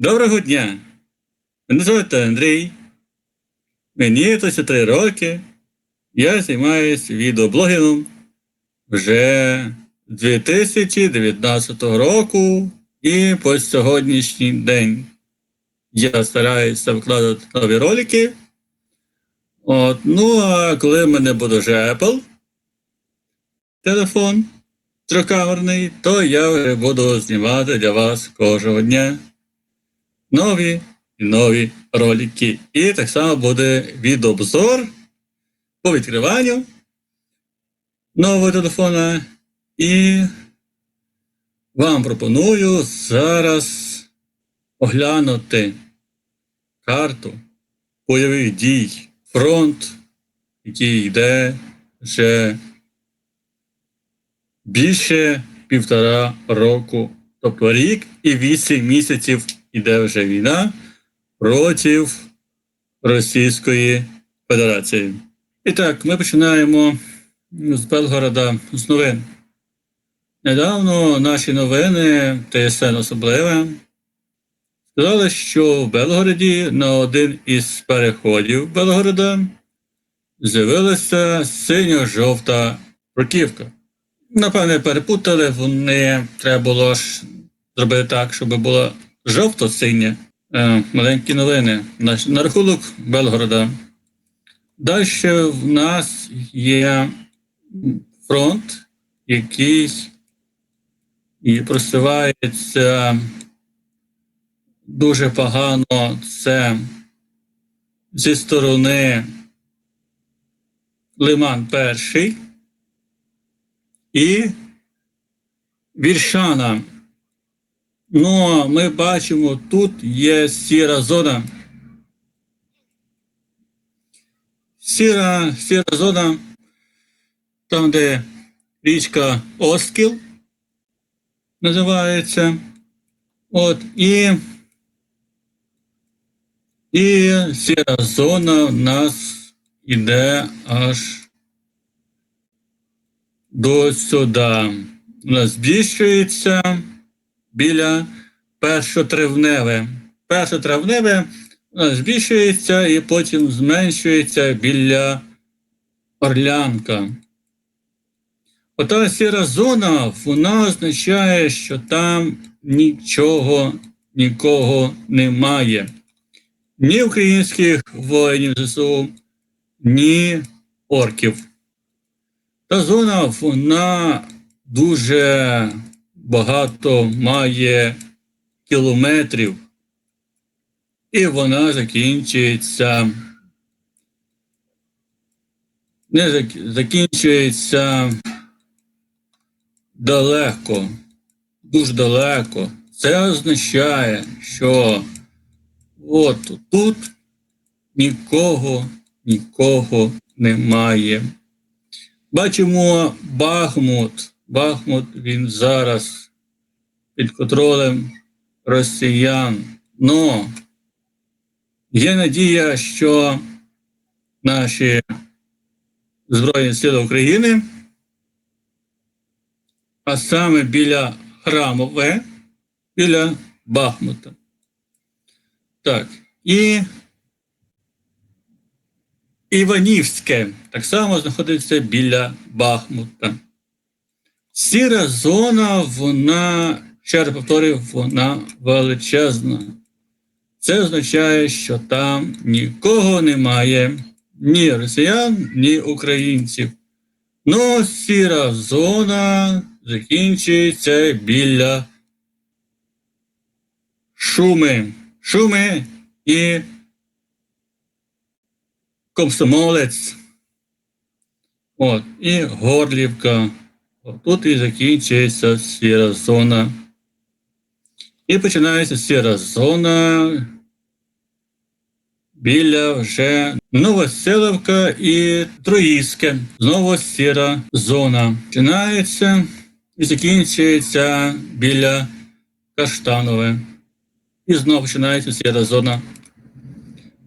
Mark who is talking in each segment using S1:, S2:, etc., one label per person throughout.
S1: Доброго дня! Мене звати Андрій. Мені 33 роки. Я займаюся відеоблогінгом вже 2019 року і по сьогоднішній день. Я стараюся викладати нові ролики. От, ну, а коли в мене буде вже Apple телефон трикамерний, то я буду знімати для вас кожного дня нові нові ролики. І так само буде відеообзор по відкриванню нового телефона. І вам пропоную зараз оглянути карту бойових дій, фронт, який йде вже більше півтора року, тобто рік і вісім місяців іде вже війна проти Російської Федерації. І так, ми починаємо з Белгорода з новин. Недавно наші новини, ТСН особливе, сказали, що в Белгороді на один із переходів Белгорода з'явилася синьо-жовта бруківка. Напевне, перепутали, вони треба було ж зробити так, щоб було жовто-синє. Е, маленькі новини на, на рахунок Белгорода. Далі в нас є фронт, який і просувається дуже погано. Це зі сторони Лиман перший і Віршана. Ну, ми бачимо, тут є сіра зона. Сіра, сіра зона, там, де річка Оскіл називається. От, і, і сіра зона в нас іде аж до сюди. У нас збільшується біля першотравневе. Першотравневе нас збільшується і потім зменшується біля Орлянка. Ота сіра зона, вона означає, що там нічого, нікого немає. Ні українських воїнів ЗСУ, ні орків. Та зона, вона дуже багато має кілометрів, і вона закінчується. Не закінчується далеко, дуже далеко. Це означає, що от тут нікого, нікого немає. Бачимо Бахмут. Бахмут він зараз під контролем росіян. Но є надія, що наші Збройні Сили України, а саме біля Храмове, біля Бахмута. Так, і Іванівське так само знаходиться біля Бахмута. Сіра зона, вона, ще раз повторюю, вона величезна. Це означає, що там нікого немає, ні росіян, ні українців. Ну, сіра зона закінчується біля шуми. Шуми і комсомолець. От, і Горлівка. Тут і закінчується сіра зона. І починається сіра зона біля вже Новоселовка і Троїське. Знову сіра зона. Починається і закінчується біля Каштанове. І знову починається сіра зона.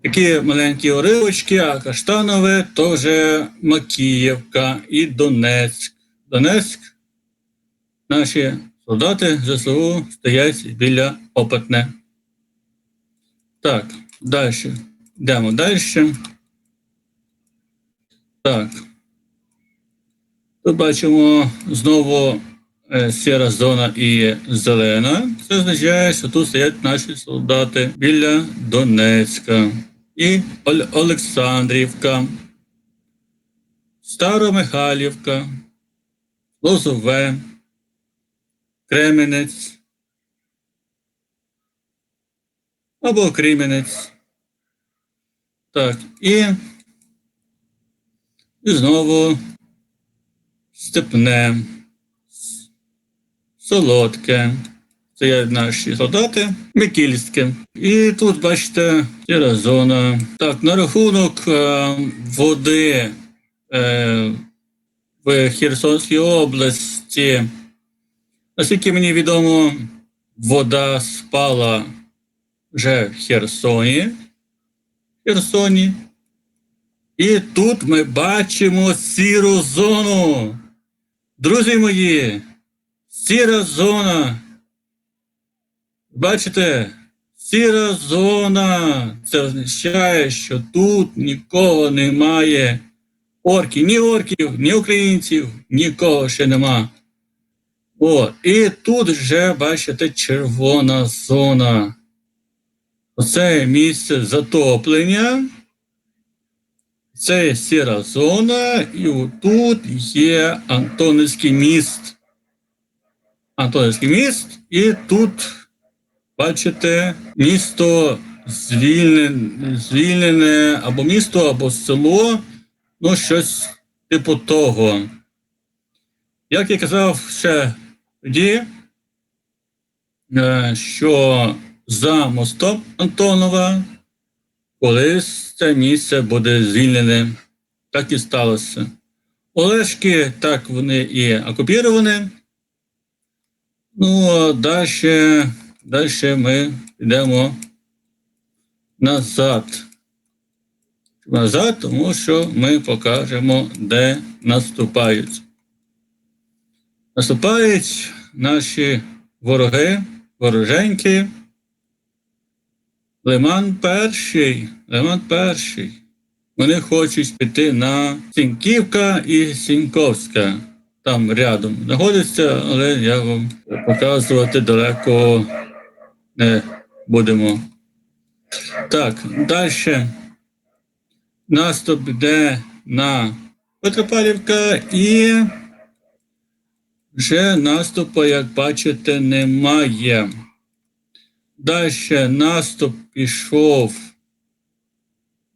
S1: Такі маленькі уривочки, а Каштанове то вже Макіївка і Донецьк. Донецьк. Наші солдати ЗСУ стоять біля Опитне. Так, далі. Йдемо далі. Так. Тут бачимо знову е, сіра зона і зелена. Це означає, що тут стоять наші солдати біля Донецька і Олександрівка, Старомихайлівка, Лозове, Кременець або Кремінець. Так, і, і знову степне, солодке. Це є наші солдати, Микільське. І тут бачите сіра зона. Так, на рахунок е, води е, в Херсонській області. Наскільки мені відомо, вода спала вже в Херсоні. Херсоні. І тут ми бачимо сіру зону. Друзі мої, сіра зона. Бачите, сіра зона. Це означає, що тут нікого немає. Орків, ні орків, ні українців, нікого ще нема. О, і тут вже бачите червона зона. Оце місце затоплення. Це сіра зона, і тут є Антонівський міст. Антонівський міст, і тут, бачите, місто звільнене, звільнене або місто, або село, ну щось типу того. Як я казав ще тоді, е, що за мостом Антонова колись це місце буде звільнене. Так і сталося. Олешки, так вони і окупіровані. Ну, а далі, далі ми йдемо назад. Назад, тому що ми покажемо, де наступають. Наступають наші вороги, вороженьки. Лиман перший, Лиман перший. Вони хочуть піти на Сіньківка і Сіньковська. Там рядом знаходиться, але я вам показувати далеко не будемо. Так, далі. Наступ йде на Петропавлівка і вже наступу, як бачите, немає. Далі наступ пішов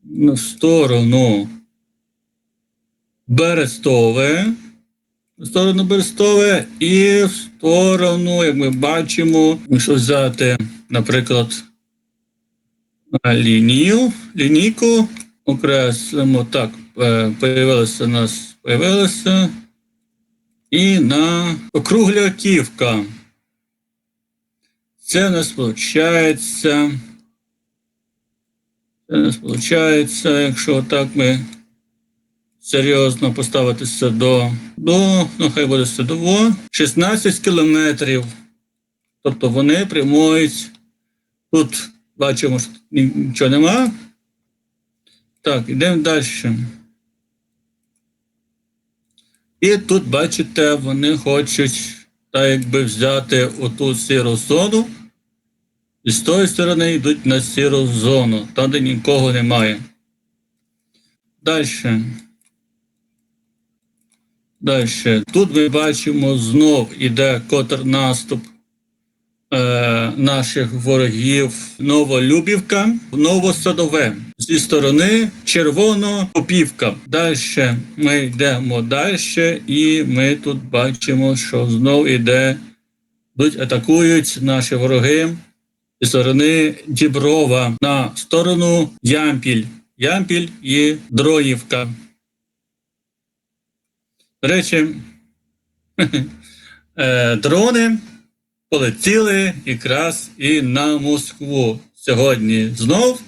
S1: на сторону Берестове, в сторону Берестове і в сторону, як ми бачимо, якщо взяти, наприклад, лінію, лінійку, окреслимо так, е, у нас, появилося, і на Округляківка. Це у нас виходить. Це у нас виходить, якщо так ми серйозно поставитися до, до ну хай буде садово, 16 кілометрів. Тобто вони прямують. Тут бачимо, що нічого нема. Так, йдемо далі. І тут, бачите, вони хочуть так якби взяти оту сіру зону. І з тої сторони йдуть на сіру зону, там, де нікого немає. Далі. Далі. Тут ми бачимо знов іде контрнаступ наших ворогів Новолюбівка, Новосадове. Зі сторони Червонопопівка. Далі ми йдемо далі, і ми тут бачимо, що знов іде, атакують наші вороги зі сторони Діброва на сторону Ямпіль. Ямпіль і Дроївка. До речі, е, дрони полетіли якраз і на Москву сьогодні знов.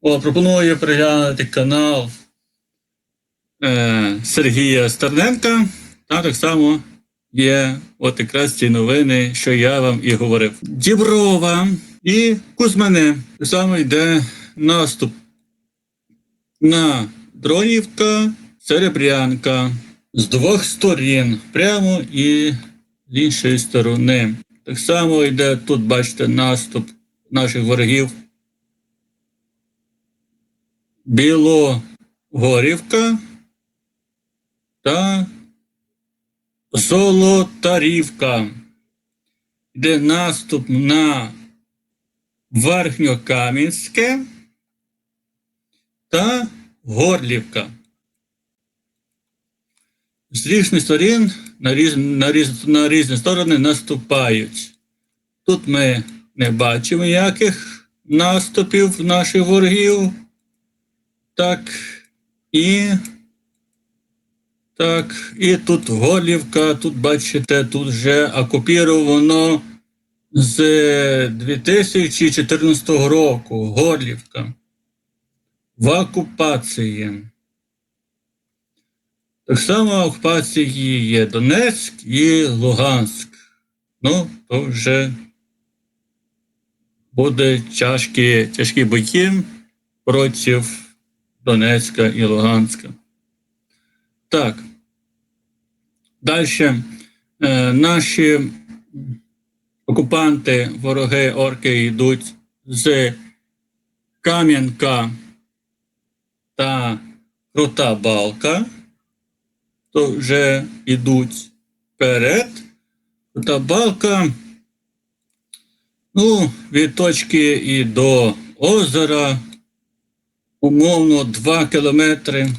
S1: О, пропоную переглянути канал е, Сергія Стерненка. Там так само є от якраз ці новини, що я вам і говорив. Діброва і Кузьмине. Саме йде наступ на Дронівка, Серебрянка з двох сторін, прямо і з іншої сторони. Так само йде тут, бачите, наступ наших ворогів. Білогорівка та Золотарівка. Йде наступ на Верхньокам'янське та Горлівка. З різних сторін на, різ, на, різ, на різні сторони наступають. Тут ми не бачимо ніяких наступів наших ворогів. Так, і так, і тут Горлівка, тут бачите, тут вже окупіровано з 2014 року. Горлівка. В окупації. Так само окупації є Донецьк і Луганськ. Ну, то вже буде тяжкі, тяжкі бої проти Донецька і Луганська. Так. Далі е, наші окупанти, вороги, орки йдуть з Кам'янка та Крута Балка, то вже йдуть вперед. Крута Балка, ну, від точки і до озера, умовно 2 кілометри.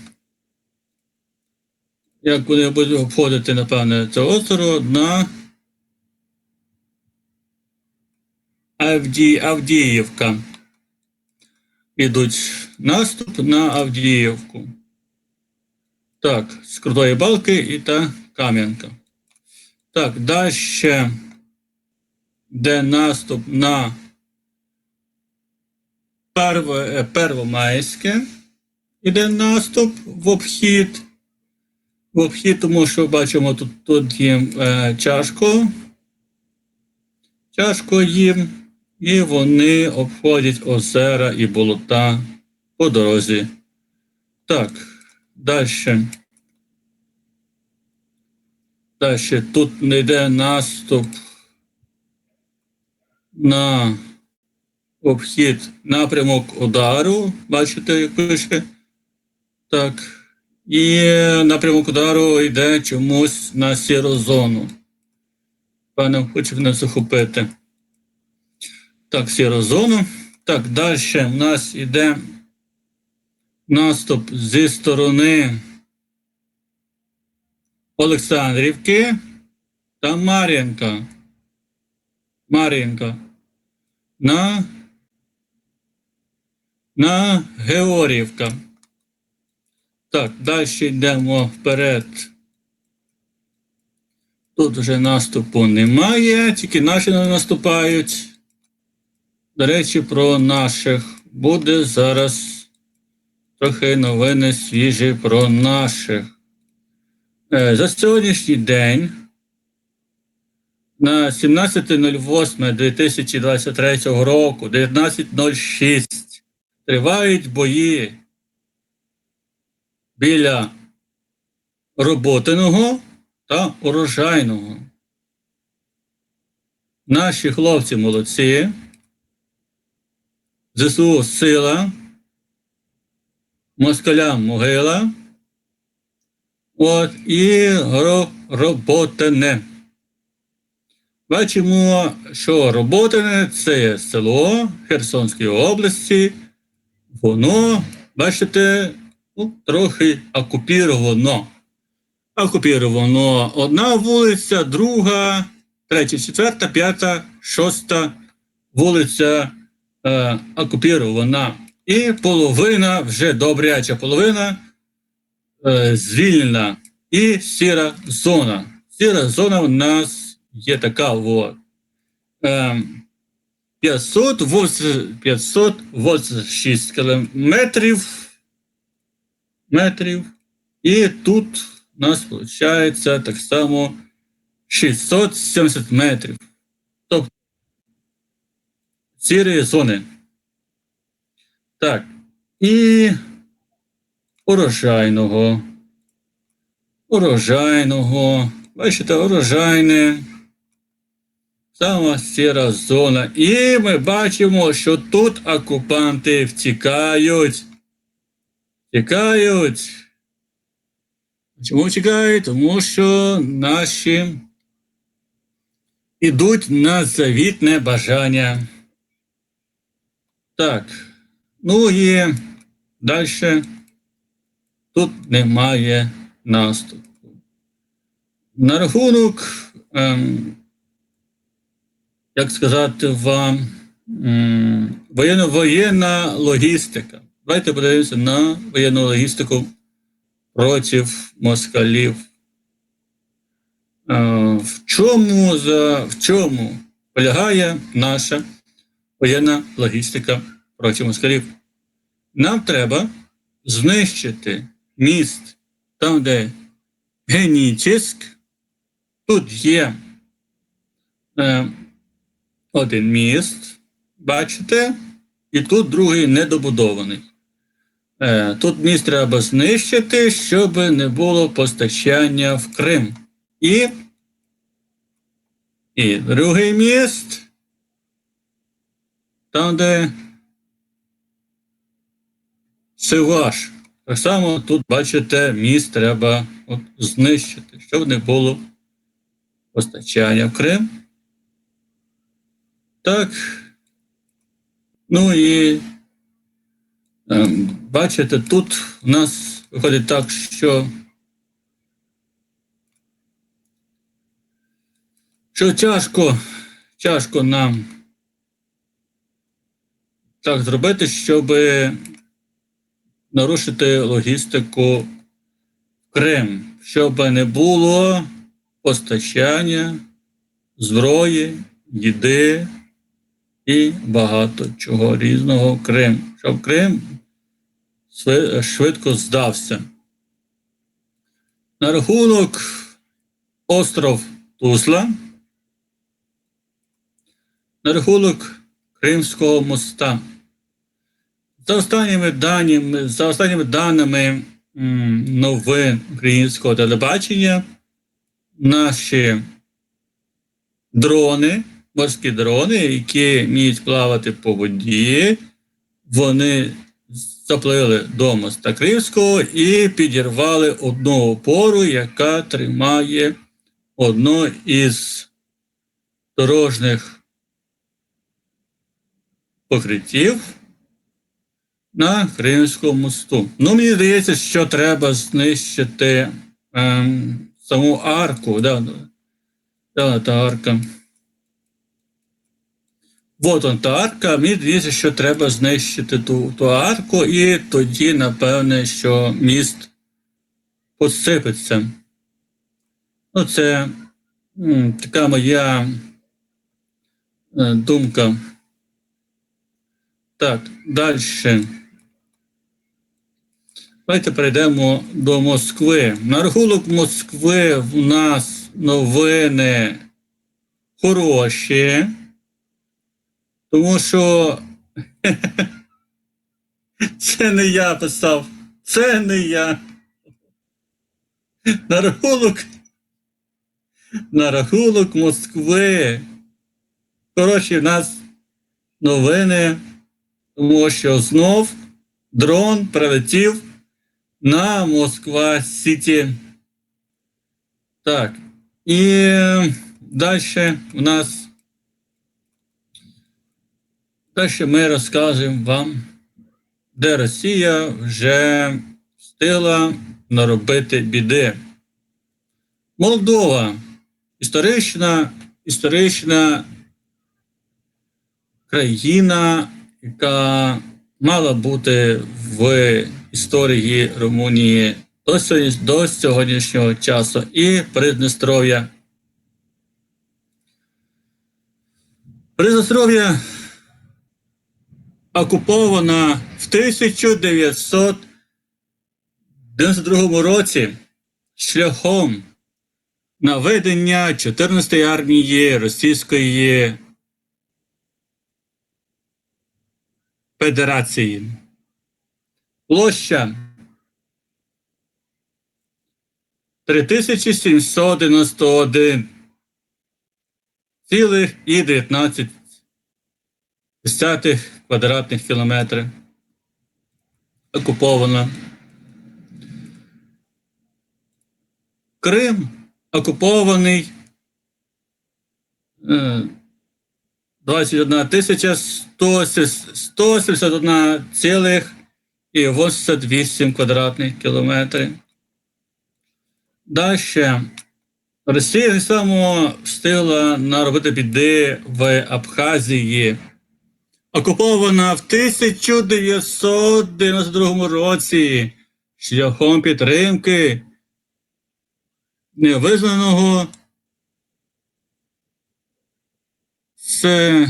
S1: Як вони будуть обходити, напевне, це озеро на Авді... Авдіївка. Ідуть наступ на Авдіївку. Так, з крутої балки і та Кам'янка. Так, далі де наступ на Перво... Первомайське. Іде наступ в обхід. В обхід, тому що бачимо, тут, тут їм е, чашко. Чашко їм, і вони обходять озера і болота по дорозі. Так, далі. Далі тут не йде наступ на обхід напрямок удару. Бачите, як пише. Так. І напрямок удару йде чомусь на сіру зону. Пане, хоче мене захопити. Так, сіру зону. Так, далі в нас йде наступ зі сторони Олександрівки та Мар'їнка. Мар'їнка. На, на Георгіївка. Так, далі йдемо вперед. Тут вже наступу немає, тільки наші не наступають. До речі, про наших буде зараз трохи новини свіжі про наших. Е, За сьогоднішній день на 17.08.2023 року 19.06 тривають бої біля роботиного та урожайного. Наші хлопці молодці. ЗСУ сила, москалям могила. От і роботине. Бачимо, що роботине це село Херсонської області. Воно, бачите, ну, трохи окупіровано. Окупіровано одна вулиця, друга, третя, четверта, п'ята, шоста вулиця е, окупірована. І половина, вже добряча половина е, звільнена. І сіра зона. Сіра зона у нас є така. от. Е, 586 кілометрів метрів. І тут у нас виходить так само 670 метрів. Тобто сірі зони. Так. І урожайного. Урожайного. Бачите, урожайне. Сама сіра зона. І ми бачимо, що тут окупанти втікають. Втікають. Чому втікають? Тому що наші ідуть на завітне бажання. Так. Ну і далі тут немає наступу. На рахунок, ем, як сказати вам, м, воєнно-воєнна логістика. Давайте подивимося на воєнну логістику проти москалів. Е, В чому, в чому полягає наша воєнна логістика проти москалів? Нам треба знищити міст там, де Генічиськ. Тут є е, один міст, бачите, і тут другий недобудований. Е, тут міст треба знищити, щоб не було постачання в Крим. І, і другий міст, там, де Сиваш. Так само тут, бачите, міст треба от, знищити, щоб не було постачання в Крим. Так. Ну і ем, бачите, тут у нас виходить так, що що тяжко, тяжко нам так зробити, щоб нарушити логістику. В Крим, щоб не було постачання зброї, їди і багато чого різного. В Крим, щоб Крим швидко здався. На рахунок остров Тузла, на рахунок Кримського моста. За останніми даними, за останніми даними новин українського телебачення, наші дрони, морські дрони, які вміють плавати по воді, вони заплили до моста Кримського і підірвали одну опору, яка тримає одно із дорожніх покриттів на Кримському мосту. Ну, мені здається, що треба знищити ем, саму арку. Да, да, та арка. Вот он та арка. Мені здається, що треба знищити ту, ту арку, і тоді, напевне, що міст посипеться. Ну, це м, така моя е, думка. Так, далі. Давайте перейдемо до Москви. На рахунок Москви в нас новини хороші, тому що це не я писав, це не я. На рахунок, на рахунок Москви. Коротше, в нас новини, тому що знов дрон прилетів на Москва Сіті. Так. І далі у нас. Далі ми розкажемо вам, де Росія вже встигла наробити біди. Молдова історична, історична країна, яка мала бути в історії Румунії до, сьогодні- до сьогоднішнього часу і Придністров'я. Придністров'я окупована в 1992 році шляхом наведення 14-ї армії Російської Федерації. Площа 3791 цілих і 19 десятих квадратних кілометрів. Окупована. Крим окупований е, 21 тисяча 171 цілих і 88 квадратних кілометрів. Далі Росія так само встигла наробити біди в Абхазії. Окупована в 1992 році шляхом підтримки невизнаного се-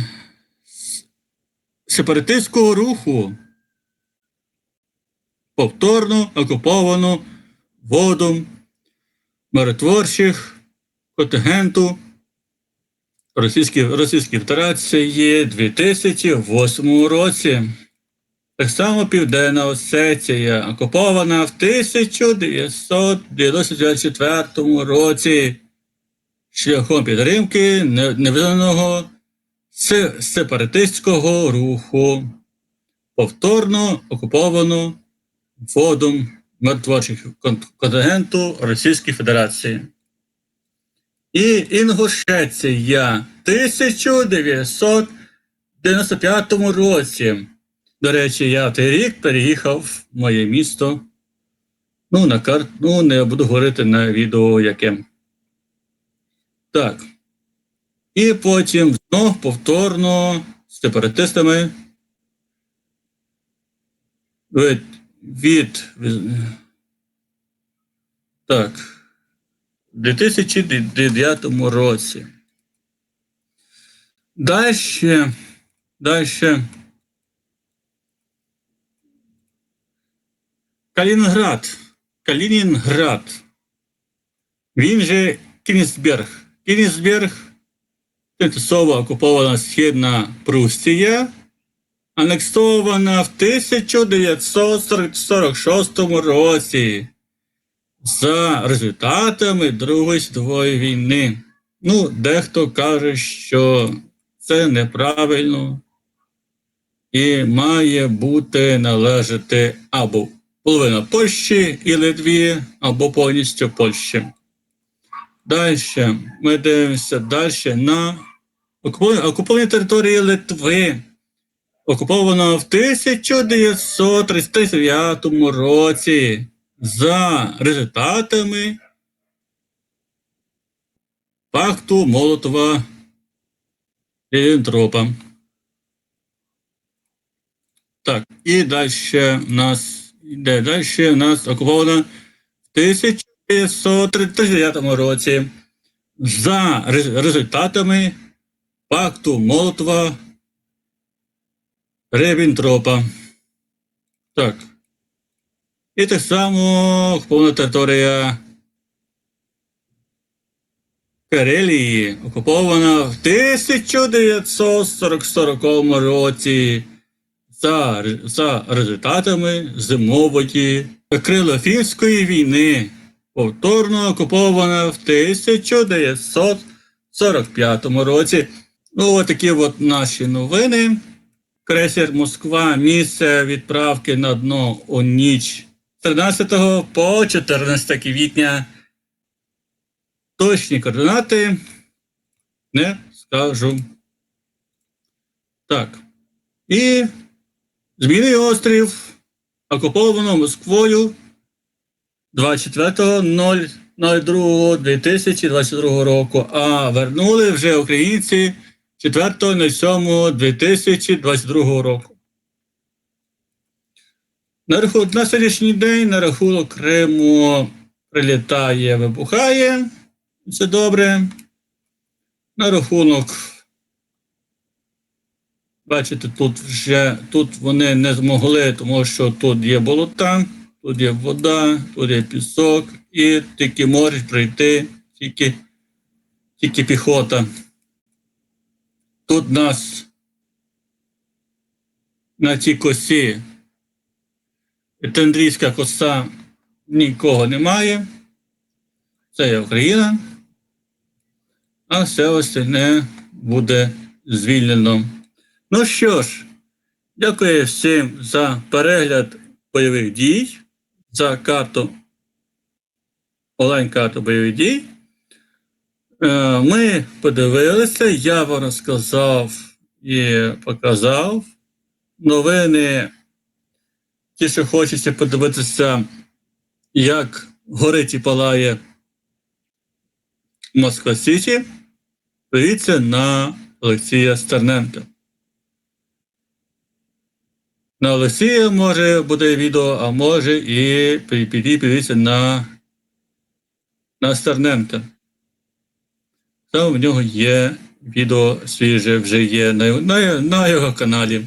S1: сепаратистського руху, повторно окуповану водом миротворчих контингенту Російської, Російської Федерації 2008 році. Так само Південна Осетія окупована в 1994 році шляхом підтримки не- невизнаного сепаратистського руху, повторно окуповану водом миротворчих контингенту Російської Федерації. І Інгушеція в 1995 році. До речі, я в той рік переїхав в моє місто. Ну, на карт, ну, не буду говорити на відео яке. Так. І потім знов повторно з сепаратистами від, так, в 2009 році. Дальше, дальше. Калінінград. Калінінград. Він же Кінісберг. Кінісберг тимчасово окупована Східна Прусія, анексована в 1946 році за результатами Другої світової війни. Ну, дехто каже, що це неправильно і має бути належати або половина Польщі і Литві, або повністю Польщі. Далі ми дивимося далі на окуповані, території Литви. Окуповано в 1939 році за результатами пакту Молотова Ріббентропа. Так, і далі в нас йде далі в нас окуповано в 1939 році за результатами пакту Молотова Ріббентропа. Так. І так само окупована територія Карелії окупована в 1940 році за, за результатами зимової Крилофінської війни, повторно окупована в 1945 році. Ну, от такі от наші новини. Крейсер Москва, місце відправки на дно у ніч з 13 по 14 квітня. Точні координати не скажу. Так. І Зміний острів окуповано Москвою 24.02.2022 року, а вернули вже українці 4.07.2022 року. На, рахунок, на сьогоднішній день на рахунок Криму прилітає, вибухає. Це добре. На рахунок Бачите, тут вже тут вони не змогли, тому що тут є болота, тут є вода, тут є пісок, і тільки можуть пройти тільки, тільки піхота. Тут нас на цій косі. Тендрійська коса нікого немає. Це є Україна. А все остальне буде звільнено. Ну що ж, дякую всім за перегляд бойових дій, за карту онлайн-карту бойових дій. Е, Ми подивилися, я вам розказав і показав новини. Ті, що хочеться подивитися, як горить і палає Москва Сіті, дивіться на Олексія Стерненка. На Олексія може буде відео, а може і підійти подивіться на, на Стерненка. Там в нього є відео свіже, вже є на, на, на його каналі.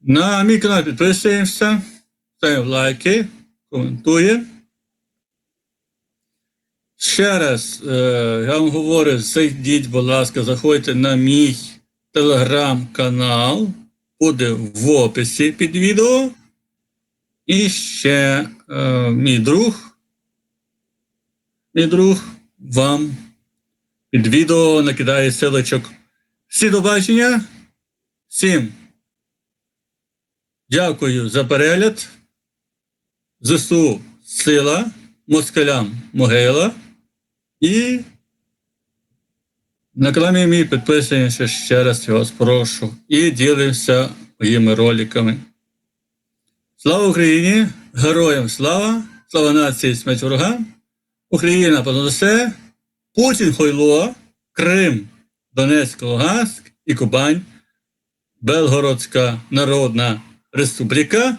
S1: На мій канал підписуємося, ставимо лайки, коментуємо. Ще раз, е, я вам говорю, зайдіть, будь ласка, заходьте на мій телеграм-канал, буде в описі під відео. І ще е, мій друг, мій друг вам під відео накидає силочок. Всі до бачення. Всім дякую за перегляд. ЗСУ сила, москалям могила. І на каналі мій підписуємося ще раз вас прошу. І ділимося моїми роликами. Слава Україні! Героям слава! Слава нації смерть ворогам! Україна понад усе! Путін Хойло, Крим, Донецьк, Луганськ і Кубань, Белгородська Народна Республіка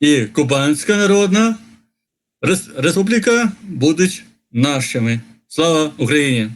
S1: і Кубанська Народна Республіка будуть нашими. Слава Україні!